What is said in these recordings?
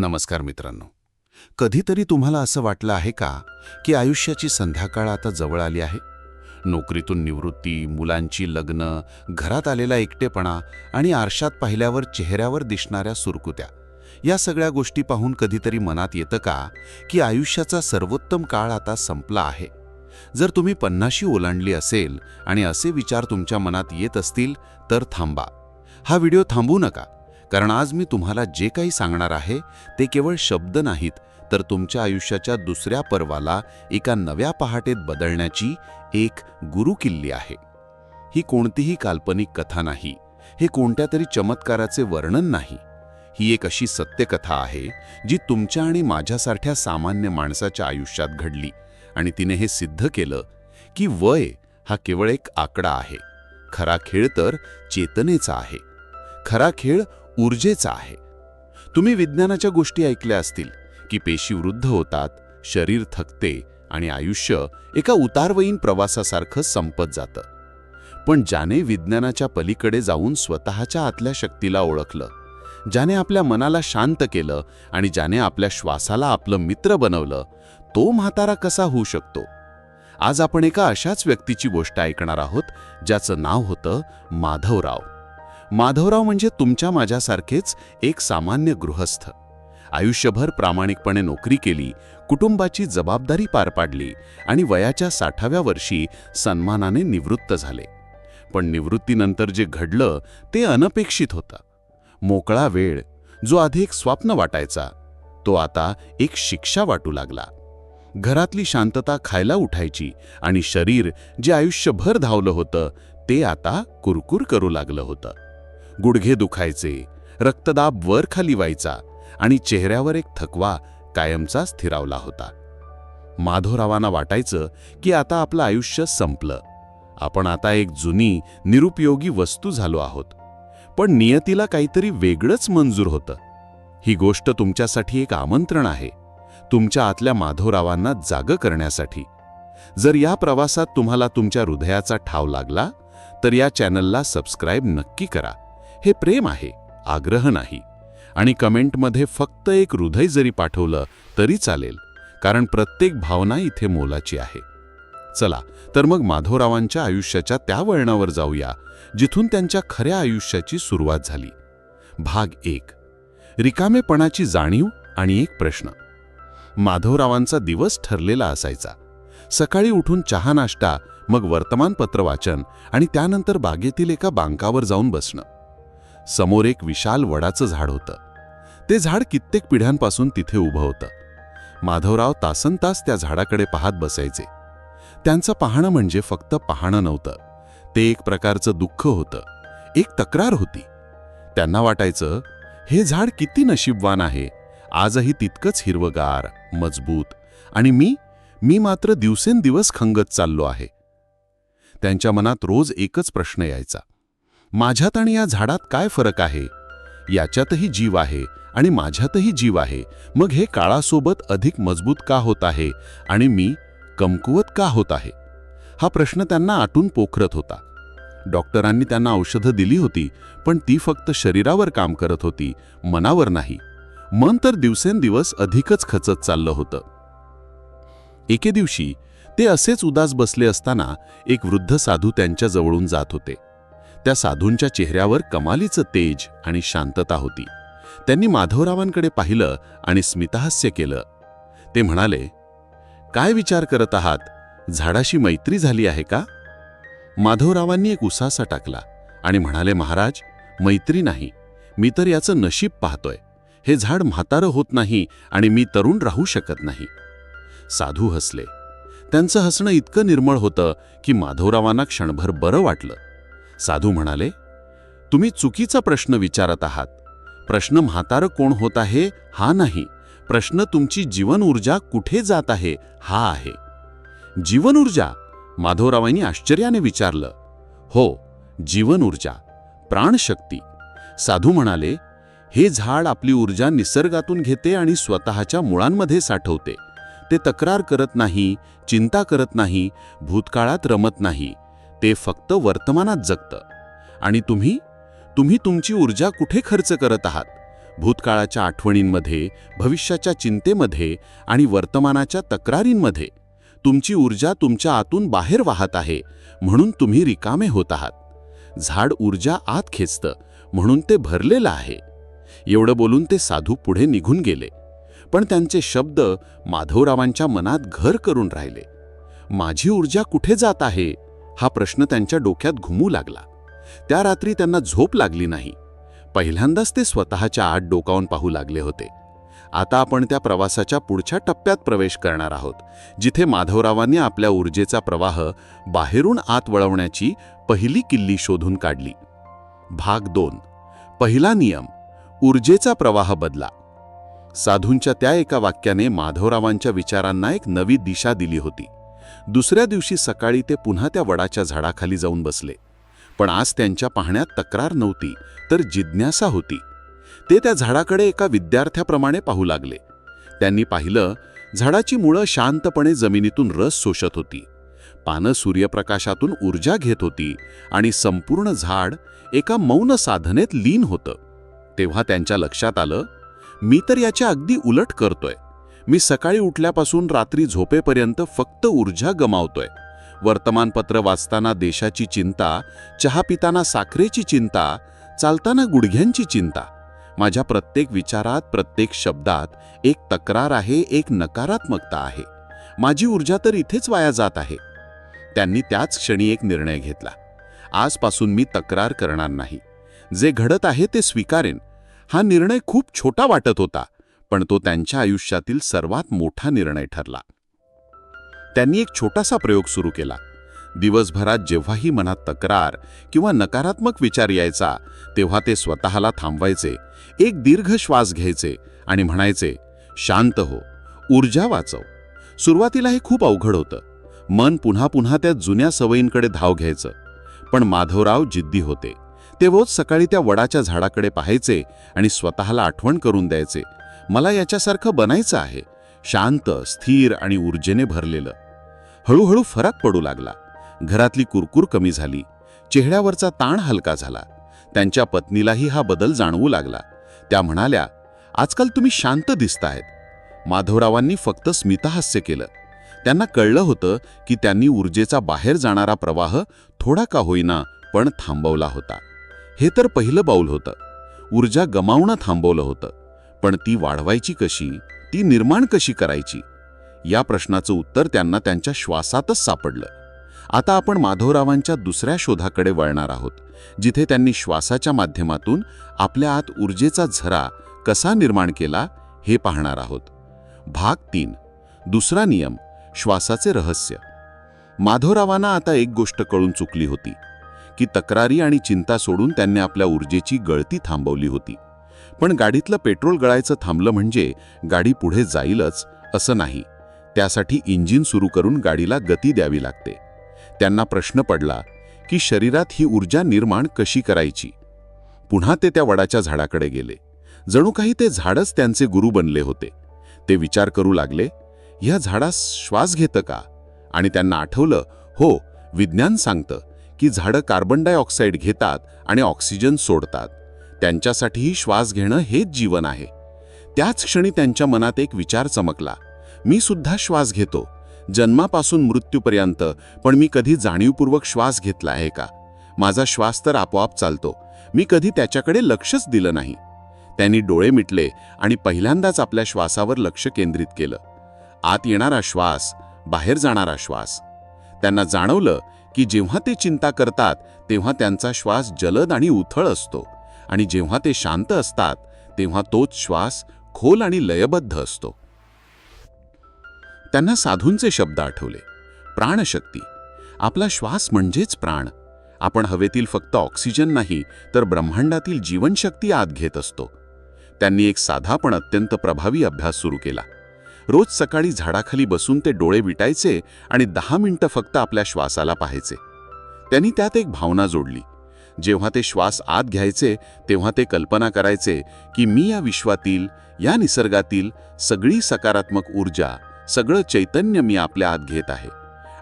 नमस्कार मित्रांनो. कधीतरी तुम्हाला असं वाटलं आहे का की आयुष्याची संध्याकाळ आता जवळ आली आहे? नोकरीतून निवृत्ती मुलांची लग्न घरात आलेला एकटेपणा आणि आरशात पाहिल्यावर चेहऱ्यावर दिसणाऱ्या सुरकुत्या या सगळ्या गोष्टी पाहून कधीतरी मनात येतं का की आयुष्याचा सर्वोत्तम काळ आता संपला आहे? जर तुम्ही पन्नाशी ओलांडली असेल आणि असे विचार तुमच्या मनात येत असतील तर थांबा. हा व्हिडिओ थांबू नका. कारण आज मी तुम्हाला जे काही सांगणार आहे ते केवळ शब्द नाहीत तर तुमच्या आयुष्याच्या दुसऱ्या पर्वाला एका नव्या पहाटेत बदलण्याची एक गुरुकिल्ली आहे. ही कोणतीही काल्पनिक कथा नाही हे कोणत्या तरी चमत्काराचे वर्णन नाही. ही एक अशी सत्यकथा आहे जी तुमच्या आणि माझ्यासारख्या सामान्य माणसाच्या आयुष्यात घडली आणि तिने हे सिद्ध केलं की वय हा केवळ एक आकडा आहे. खरा खेळ तर चेतनेचा आहे. खरा खेळ ऊर्जेचा आहे. तुम्ही विज्ञानाच्या गोष्टी ऐकल्या असतील की पेशी वृद्ध होतात शरीर थकते आणि आयुष्य एका उतारवयीन प्रवासासारखं संपत जातं. पण ज्याने विज्ञानाच्या पलीकडे जाऊन स्वतःच्या आतल्या शक्तीला ओळखलं ज्याने आपल्या मनाला शांत केलं आणि ज्याने आपल्या श्वासाला आपलं मित्र बनवलं तो म्हातारा कसा होऊ शकतो? आज आपण एका अशाच व्यक्तीची गोष्ट ऐकणार आहोत ज्याचं नाव होतं माधवराव. माधवराव म्हणजे तुमच्या माझ्यासारखेच एक सामान्य गृहस्थ. आयुष्यभर प्रामाणिकपणे नोकरी केली कुटुंबाची जबाबदारी पार पाडली आणि वयाच्या साठाव्या वर्षी सन्मानाने निवृत्त झाले. पण निवृत्तीनंतर जे घडलं ते अनपेक्षित होतं. मोकळा वेळ जो आधी एक स्वप्न वाटायचा तो आता एक शिक्षा वाटू लागला. घरातली शांतता खायला उठायची आणि शरीर जे आयुष्यभर धावलं होतं ते आता कुरकुर करू लागलं होतं. गुडघे दुखायचे रक्तदाब वर खाली व्हायचा आणि चेहऱ्यावर एक थकवा कायमचा स्थिरावला होता. माधवरावांना वाटायचं की आता आपलं आयुष्य संपलं. आपण आता एक जुनी निरुपयोगी वस्तू झालो आहोत. पण नियतीला काहीतरी वेगळंच मंजूर होतं. ही गोष्ट तुमच्यासाठी एक आमंत्रण आहे. तुमच्या आतल्या माधवरावांना जाग करण्यासाठी. जर या प्रवासात तुम्हाला तुमच्या हृदयाचा ठाव लागला तर या चॅनलला सबस्क्राईब नक्की करा. हे प्रेम आहे आग्रह नाही. आणि कमेंटमध्ये फक्त एक हृदय जरी पाठवलं तरी चालेल कारण प्रत्येक भावना इथे मोलाची आहे. चला तर मग माधवरावांच्या आयुष्याच्या त्या वळणावर जाऊया जिथून त्यांच्या खऱ्या आयुष्याची सुरुवात झाली. भाग एक. रिकामेपणाची जाणीव आणि एक प्रश्न. माधवरावांचा दिवस ठरलेला असायचा. सकाळी उठून चहा नाश्ता मग वर्तमानपत्र वाचन आणि त्यानंतर बागेतील एका बांकावर जाऊन बसणं. समोर एक विशाल वडाचं झाड होतं. ते झाड कित्येक पिढ्यांपासून तिथे उभं होतं. माधवराव तासनतास त्या झाडाकडे पाहत बसायचे. त्यांचं पाहणं म्हणजे फक्त पाहणं नव्हतं. ते एक प्रकारचं दुःख होतं. एक तक्रार होती. त्यांना वाटायचं हे झाड किती नशीबवान आहे. आजही तितकंच हिरवगार मजबूत आणि मी मी मात्र दिवसेंदिवस खंगत चाललो आहे. त्यांच्या मनात रोज एकच प्रश्न यायचा. माझ्यात आणि या झाडात काय फरक आहे? याच्यातही जीव आहे आणि माझ्यातही जीव आहे. मग हे काळासोबत अधिक मजबूत का होत आहे आणि मी कमकुवत का होत आहे? हा प्रश्न त्यांना आटून पोखरत होता. डॉक्टरांनी त्यांना औषधं दिली होती पण ती फक्त शरीरावर काम करत होती मनावर नाही. मन तर दिवसेंदिवस अधिकच खचत चाललं होतं. एके दिवशी ते असेच उदास बसले असताना एक वृद्ध साधू त्यांच्या जवळून जात होते. त्या साधूंच्या चेहऱ्यावर कमालीचं तेज आणि शांतता होती. त्यांनी माधवरावांकडे पाहिलं आणि स्मितहास्य केलं. ते म्हणाले काय विचार करत आहात? झाडाशी मैत्री झाली आहे का? माधवरावांनी एक उसासा टाकला आणि म्हणाले महाराज मैत्री नाही. मी तर याचं नशीब पाहतोय. हे झाड म्हातारं होत नाही आणि मी तरुण राहू शकत नाही. साधू हसले. त्यांचं हसणं इतकं निर्मळ होतं की माधवरावांना क्षणभर बरं वाटलं. साधू म्हणाले तुम्ही चुकीचा प्रश्न विचारत आहात. प्रश्न म्हातारं कोण होत आहे हा नाही. प्रश्न तुमची जीवन ऊर्जा कुठे जात आहे हा आहे. जीवन ऊर्जा माधवरावांनी आश्चर्याने विचारलं. हो जीवन ऊर्जा प्राणशक्ती. साधू म्हणाले हे झाड आपली ऊर्जा निसर्गातून घेते आणि स्वतःच्या मुळांमध्ये साठवते. ते तक्रार करत नाही चिंता करत नाही भूतकाळात रमत नाही. ते फक्त वर्तमानात जगतं. आणि तुम्ही तुम्ही तुमची ऊर्जा कुठे खर्च करत आहात? भूतकाळाच्या आठवणींमध्ये भविष्याच्या चिंतेमध्ये आणि वर्तमानाच्या तक्रारींमध्ये. तुमची ऊर्जा तुमच्या आतून बाहेर वाहत आहे म्हणून तुम्ही रिकामे होत आहात. झाड ऊर्जा आत खेचतं म्हणून ते भरलेलं आहे. एवढं बोलून ते साधू पुढे निघून गेले. पण त्यांचे शब्द माधवरावांच्या मनात घर करून राहिले. माझी ऊर्जा कुठे जात आहे? हा प्रश्न त्यांच्या डोक्यात घुमू लागला. त्या रात्री त्यांना झोप लागली नाही. पहिल्यांदाच ते स्वतःच्या आत डोकावून पाहू लागले होते. आता आपण त्या प्रवासाच्या पुढच्या टप्प्यात प्रवेश करणार आहोत जिथे माधवरावांनी आपल्या ऊर्जेचा प्रवाह बाहेरून आत वळवण्याची पहिली किल्ली शोधून काढली. भाग दोन. पहिला नियम ऊर्जेचा प्रवाह बदला. साधूंच्या त्या एका वाक्याने माधवरावांच्या विचारांना एक नवी दिशा दिली होती. दुसऱ्या दिवशी सकाळी ते पुन्हा त्या वडाच्या झाडाखाली जाऊन बसले. पण आज त्यांच्या पाहण्यात तक्रार नव्हती तर जिज्ञासा होती. ते त्या झाडाकडे एका विद्यार्थ्याप्रमाणे पाहू लागले. त्यांनी पाहिलं झाडाची मुळं शांतपणे जमिनीतून रस सोशत होती. पानं सूर्यप्रकाशातून ऊर्जा घेत होती आणि संपूर्ण झाड एका मौन साधनेत लीन होतं. तेव्हा त्यांच्या लक्षात आलं मी तर याच्या अगदी उलट करतोय. मी सकाळी उठल्यापासून रात्री झोपेपर्यंत फक्त ऊर्जा गमावतोय. वर्तमानपत्र वाचताना देशाची चिंता चहा पिताना साखरेची चिंता चालताना गुडघ्यांची चिंता. माझ्या प्रत्येक विचारात प्रत्येक शब्दात एक तक्रार आहे एक नकारात्मकता आहे. माझी ऊर्जा तर इथेच वाया जात आहे. त्यांनी त्याच क्षणी एक निर्णय घेतला. आजपासून मी तक्रार करणार नाही. जे घडत आहे ते स्वीकारेन. हा निर्णय खूप छोटा वाटत होता. पण तो त्यांच्या आयुष्यातील सर्वात मोठा निर्णय ठरला. त्यांनी एक छोटासा प्रयोग सुरू केला. दिवसभरात जेव्हाही मनात तक्रार किंवा नकारात्मक विचार यायचा तेव्हा ते स्वतःला थांबवायचे एक दीर्घ श्वास घ्यायचे आणि म्हणायचे शांत हो ऊर्जा वाचव. सुरुवातीला हे खूप अवघड होतं. मन पुन्हा पुन्हा त्या जुन्या सवयींकडे धाव घ्यायचं. पण माधवराव जिद्दी होते. ते रोज सकाळी त्या वडाच्या झाडाकडे पाहायचे आणि स्वतःला आठवण करून द्यायचे. मला याच्यासारखं बनायचं आहे. शांत स्थिर आणि ऊर्जेने भरलेलं. हळूहळू फरक पडू लागला. घरातली कुरकुर कमी झाली. चेहऱ्यावरचा ताण हलका झाला. त्यांच्या पत्नीलाही हा बदल जाणवू लागला. त्या म्हणाल्या आजकाल तुम्ही शांत दिसतायत माधवरावांनी फक्त स्मितहास्य केलं. त्यांना कळलं होतं की त्यांनी ऊर्जेचा बाहेर जाणारा प्रवाह थोडा का होईना पण थांबवला होता. हे तर पहिलं पाऊल होतं. ऊर्जा गमावणं थांबवलं होतं. पण ती वाढवायची कशी ती निर्माण कशी करायची? या प्रश्नाचं उत्तर त्यांना त्यांच्या श्वासातच सापडलं. आता आपण माधवरावांच्या दुसऱ्या शोधाकडे वळणार आहोत जिथे त्यांनी श्वासाच्या माध्यमातून आपल्या आत ऊर्जेचा झरा कसा निर्माण केला हे पाहणार आहोत. भाग तीन. दुसरा नियम श्वासाचे रहस्य. माधवरावांना आता एक गोष्ट कळून चुकली होती की तक्रारी आणि चिंता सोडून त्यांनी आपल्या ऊर्जेची गळती थांबवली होती. पण गाडीतलं पेट्रोल गळायचं थांबलं म्हणजे गाडी पुढे जाईलच असं नाही. त्यासाठी इंजिन सुरू करून गाडीला गती द्यावी लागते. त्यांना प्रश्न पडला की शरीरात ही ऊर्जा निर्माण कशी करायची? पुन्हा ते त्या वडाच्या झाडाकडे गेले. जणू काही ते झाडच त्यांचे गुरु बनले होते. ते विचार करू लागले ह्या झाडास श्वास घेतं का? आणि त्यांना आठवलं हो विज्ञान सांगतं की झाडं कार्बन डायऑक्साईड घेतात आणि ऑक्सिजन सोडतात. त्यांच्यासाठीही श्वास घेणं हेच जीवन आहे. त्याच क्षणी त्यांच्या मनात एक विचार चमकला. मी सुद्धा श्वास घेतो. जन्मापासून मृत्यूपर्यंत पण मी कधी जाणीवपूर्वक श्वास घेतला आहे का? माझा श्वास तर आपोआप चालतो. मी कधी त्याच्याकडे लक्षच दिलं नाही. त्यांनी डोळे मिटले आणि पहिल्यांदाच आपल्या श्वासावर लक्ष केंद्रित केलं. आत येणारा श्वास बाहेर जाणारा श्वास. त्यांना जाणवलं की जेव्हा ते चिंता करतात तेव्हा त्यांचा श्वास जलद आणि उथळ असतो. आणि जेव्हा ते शांत असतात तेव्हा तोच श्वास खोल आणि लयबद्ध असतो. त्यांना साधूंचे शब्द आठवले. प्राणशक्ती. आपला श्वास म्हणजेच प्राण. आपण हवेतील फक्त ऑक्सिजन नाही तर ब्रह्मांडातील जीवनशक्ती आत घेत असतो. त्यांनी एक साधा पण अत्यंत प्रभावी अभ्यास सुरू केला. रोज सकाळी झाडाखाली बसून ते डोळे विटायचे आणि दहा मिनिटं फक्त आपल्या श्वासाला पाहायचे. त्यांनी त्यात एक भावना जोडली. जेव्हा ते श्वास आत घ्यायचे तेव्हा ते कल्पना करायचे की मी या विश्वातील या निसर्गातील सगळी सकारात्मक ऊर्जा सगळं चैतन्य मी आपल्या आत घेत आहे.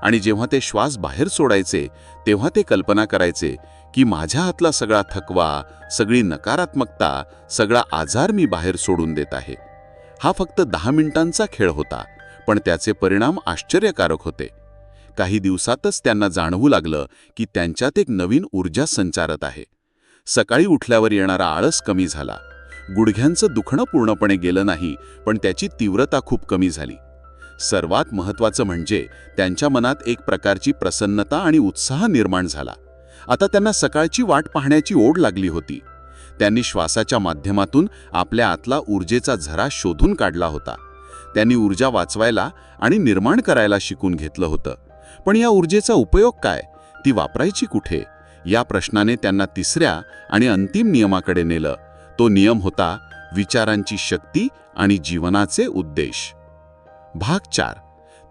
आणि जेव्हा ते श्वास बाहेर सोडायचे तेव्हा ते कल्पना करायचे की माझ्या हातला सगळा थकवा सगळी नकारात्मकता सगळा आजार मी बाहेर सोडून देत आहे. हा फक्त दहा मिनिटांचा खेळ होता पण त्याचे परिणाम आश्चर्यकारक होते. काही दिवसातच त्यांना जाणवू लागलं की त्यांच्यात एक नवीन ऊर्जा संचारत आहे. सकाळी उठल्यावर येणारा आळस कमी झाला. गुडघ्यांचं दुखणं पूर्णपणे गेलं नाही पण त्याची तीव्रता खूप कमी झाली. सर्वात महत्त्वाचं म्हणजे त्यांच्या मनात एक प्रकारची प्रसन्नता आणि उत्साह निर्माण झाला. आता त्यांना सकाळची वाट पाहण्याची ओढ लागली होती. त्यांनी श्वासाच्या माध्यमातून आपल्या आतला ऊर्जेचा झरा शोधून काढला होता. त्यांनी ऊर्जा वाचवायला आणि निर्माण करायला शिकून घेतलं होतं. पण या ऊर्जेचा उपयोग काय? ती वापरायची कुठे? या प्रश्नाने त्यांना तिसऱ्या आणि अंतिम नियमाकडे नेलं. तो नियम होता विचारांची शक्ती आणि जीवनाचे उद्देश. भाग चार.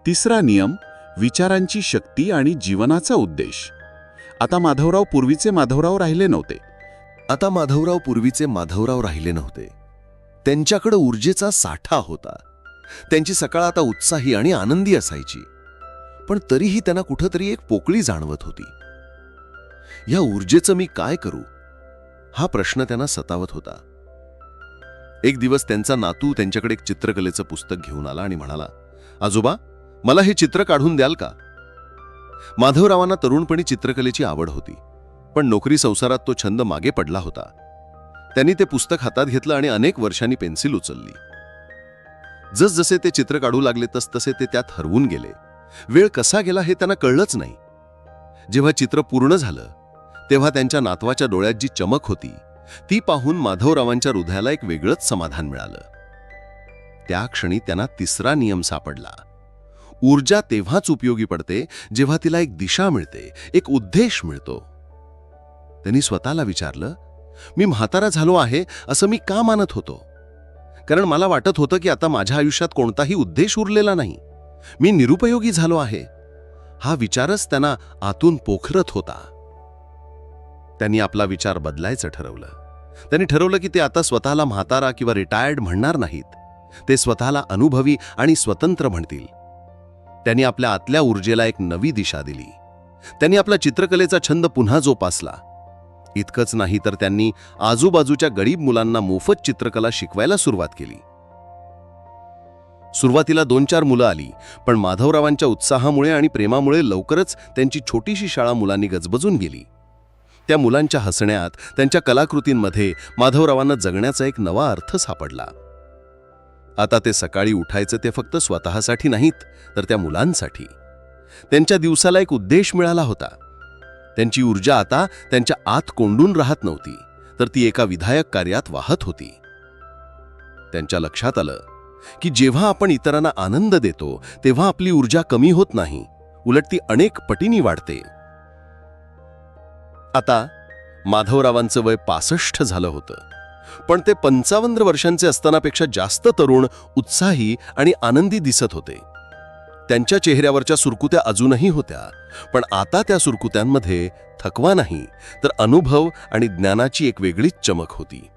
तिसरा नियम विचारांची शक्ती आणि जीवनाचा उद्देश. आता माधवराव पूर्वीचे माधवराव राहिले नव्हते. आता माधवराव पूर्वीचे माधवराव राहिले नव्हते. त्यांच्याकडे ऊर्जेचा साठा होता. त्यांची सकाळ आता उत्साही आणि आनंदी असायची. पण तरीही त्यांना कुठंतरी एक पोकळी जाणवत होती. या ऊर्जेचं मी काय करू? हा प्रश्न त्यांना सतावत होता. एक दिवस त्यांचा नातू त्यांच्याकडे एक चित्रकलेचं पुस्तक घेऊन आला आणि म्हणाला आजोबा मला हे चित्र काढून द्याल का? माधवरावांना तरुणपणी चित्रकलेची आवड होती पण नोकरी संसारात तो छंद मागे पडला होता. त्यांनी ते पुस्तक हातात घेतलं आणि अनेक वर्षांनी पेन्सिल उचलली. जसजसे ते चित्र काढू लागले तसतसे ते त्यात हरवून गेले. वेळ कसा गेला हे त्यांना कळलंच नाही. जेव्हा चित्र पूर्ण झालं तेव्हा त्यांच्या नातवाच्या डोळ्यात जी चमक होती ती पाहून माधवरावांच्या हृदयाला एक वेगळंच समाधान मिळालं. त्या क्षणी त्यांना तिसरा नियम सापडला. ऊर्जा तेव्हाच उपयोगी पडते जेव्हा तिला एक दिशा मिळते एक उद्देश मिळतो. त्यांनी स्वतःला विचारलं मी म्हातारा झालो आहे असं मी का मानत होतो? कारण मला वाटत होतं की आता माझ्या आयुष्यात कोणताही उद्देश उरलेला नाही. मी निरुपयोगी झालो आहे. हा विचारच त्यांना आतून पोखरत होता. त्यांनी आपला विचार बदलायचं ठरवलं. त्यांनी ठरवलं की ते आता स्वतःला म्हातारा किंवा रिटायर्ड म्हणणार नाहीत. ते स्वतःला अनुभवी आणि स्वतंत्र म्हणतील. त्यांनी आपल्या आतल्या ऊर्जेला एक नवी दिशा दिली. त्यांनी आपला चित्रकलेचा छंद पुन्हा जोपासला. इतकंच नाही तर त्यांनी आजूबाजूच्या गरीब मुलांना मोफत चित्रकला शिकवायला सुरुवात केली. सुरुवातीला दोन चार मुलं आली पण माधवरावांच्या उत्साहामुळे आणि प्रेमामुळे लवकरच त्यांची छोटीशी शाळा मुलांनी गजबजून गेली. त्या मुलांच्या हसण्यात त्यांच्या कलाकृतींमध्ये माधवरावांना जगण्याचा एक नवा अर्थ सापडला. आता ते सकाळी उठायचं ते फक्त स्वतःसाठी नाहीत तर त्या मुलांसाठी. त्यांच्या दिवसाला एक उद्देश मिळाला होता. त्यांची ऊर्जा आता त्यांच्या आत कोंडून राहत नव्हती तर ती एका विधायक कार्यात वाहत होती. त्यांच्या लक्षात आलं की जेव्हा आपण इतरांना आनंद देतो तेव्हा आपली ऊर्जा कमी होत नाही. उलट ती अनेक पटीनी वाढते. आता माधवरावांचं वय पासष्ट झालं होतं. पण ते पंचावन्न वर्षांचे असतानापेक्षा जास्त तरुण उत्साही आणि आनंदी दिसत होते. त्यांच्या चेहऱ्यावरच्या सुरकुत्या अजूनही होत्या पण आता त्या सुरकुत्यांमध्ये थकवा नाही तर अनुभव आणि ज्ञानाची एक वेगळीच चमक होती.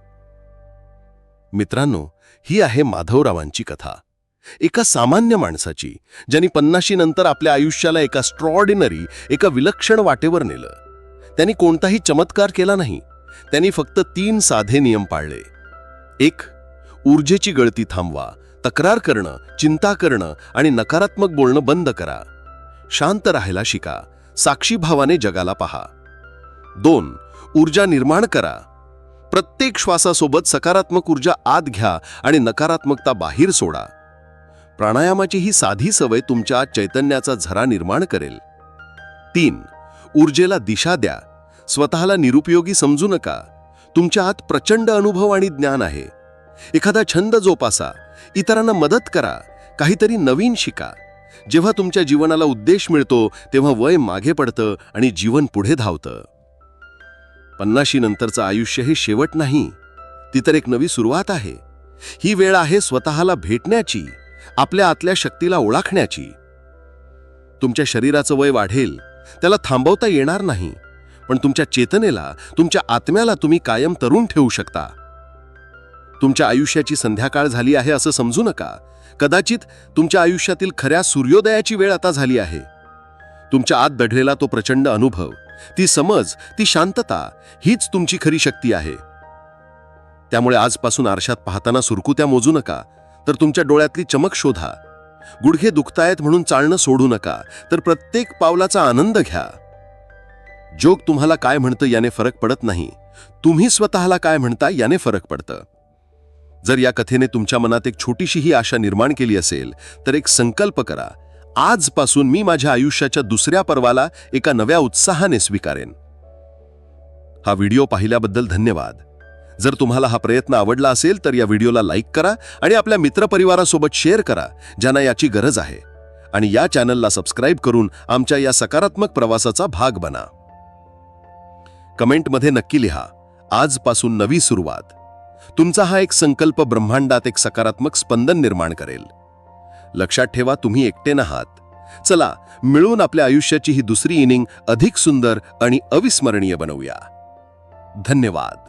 मित्रांनो ही आहे माधवरावांची कथा. एका सामान्य माणसाची ज्यांनी पन्नाशी नंतर आपल्या आयुष्याला एका स्ट्रॉर्डिनरी एका विलक्षण वाटेवर नेलं. त्यांनी कोणताही चमत्कार केला नाही. त्यांनी फक्त तीन साधे नियम पाळले. एक ऊर्जेची गळती थांबवा तक्रार करणं चिंता करणं आणि नकारात्मक बोलणं बंद करा. शांत राहायला शिका साक्षीभावाने जगाला पहा. दोन ऊर्जा निर्माण करा. प्रत्येक श्वासासोबत सकारात्मक ऊर्जा आत घ्या आणि नकारात्मकता बाहेर सोडा. प्राणायामाची ही साधी सवय तुमच्या चैतन्याचा झरा निर्माण करेल. तीन ऊर्जेला दिशा द्या. स्वतःला निरुपयोगी समजू नका. तुमच्या आत प्रचंड अनुभव आणि ज्ञान आहे. एखादा छंद जोपासा. इतरांना मदत करा. काहीतरी नवीन शिका. जेव्हा तुमच्या जीवनाला उद्देश मिळतो तेव्हा वय मागे पडतं आणि जीवन पुढे धावतं. पन्नाशी नंतरचं आयुष्य हे शेवट नाही. ती तर एक नवी सुरुवात आहे. ही वेळ आहे स्वतःला भेटण्याची आपल्या आतल्या शक्तीला ओळखण्याची. तुमच्या शरीराचं वय वाढेल त्याला थांबवता येणार नाही पण तुमच्या चेतनेला तुमच्या आत्म्याला तुम्ही कायम तरुण ठेवू शकता. तुमच्या आयुष्याची संध्याकाळ झाली आहे असं समजू नका. कदाचित तुमच्या आयुष्यातील खऱ्या सूर्योदयाची वेळ आता झाली आहे. तुमच्या आत दडलेला तो प्रचंड अनुभव. ती समज ती शांतता हीच तुमची खरी शक्ती आहे. त्यामुळे आजपासून आरशात पाहताना सुरकुत्या मोजू नका तर तुमच्या डोळ्यातली चमक शोधा. गुडघे दुखतायत म्हणून चालणं सोडू नका तर प्रत्येक पावलाचा आनंद घ्या. जोग तुम्हाला काय म्हणतं याने फरक पडत नाही. तुम्ही स्वतःला काय म्हणता याने फरक पडतं. जर या कथेने तुमच्या मनात एक छोटीशी ही आशा निर्माण केली असेल तर एक संकल्प करा. आजपासून मी माझ्या आयुष्याच्या दुसऱ्या पर्वाला एका नव्या उत्साहाने स्वीकारेन. हा व्हिडिओ पाहिल्याबद्दल धन्यवाद. जर तुम्हाला हा प्रयत्न आवडला असेल तर या व्हिडिओला लाईक करा आणि आपल्या मित्रपरिवारासोबत शेअर करा ज्यांना याची गरज आहे. आणि या चॅनलला सबस्क्राईब करून आमच्या या सकारात्मक प्रवासाचा भाग बना. कमेंटमध्ये नक्की लिहा आजपासून नवी सुरुवात. तुमचा हा एक संकल्प ब्रह्मांडात एक सकारात्मक स्पंदन निर्माण करेल. लक्षात ठेवा तुम्ही एकटे नाहात. चला मिळून आपल्या आयुष्याची ही दुसरी इनिंग अधिक सुंदर आणि अविस्मरणीय बनवूया. धन्यवाद.